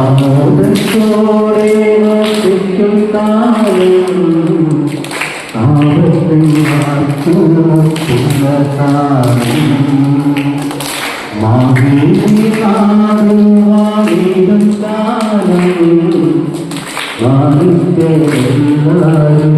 ആമോദത്തോടെ വസിക്കും കാലം ആവത്തിൽ വാഴ്ത്തുന്ന കാലം മാഹിമാറുവാണിടും കാലം വാണിക്കെല്ലാരും പോയി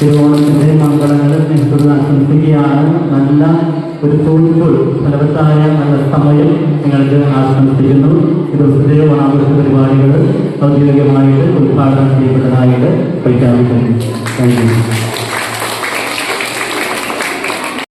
തിരുവോണത്തിന്റെ മംഗളങ്ങൾ നിങ്ങൾക്ക് ആശംസിക്കുകയാണ് നല്ല ഒരു ഫ്രൂട്ട്ഫുൾ ഫലവത്തായ നല്ല സമയം നിങ്ങൾക്ക് ആശംസിക്കുന്നു. ദിവസത്തെ ഓണാഘോഷ പരിപാടികൾ ഔദ്യോഗികമായിട്ട് ഉദ്ഘാടനം ചെയ്യപ്പെട്ടതായിട്ട് പ്രഖ്യാപിക്കുന്നു. Thank you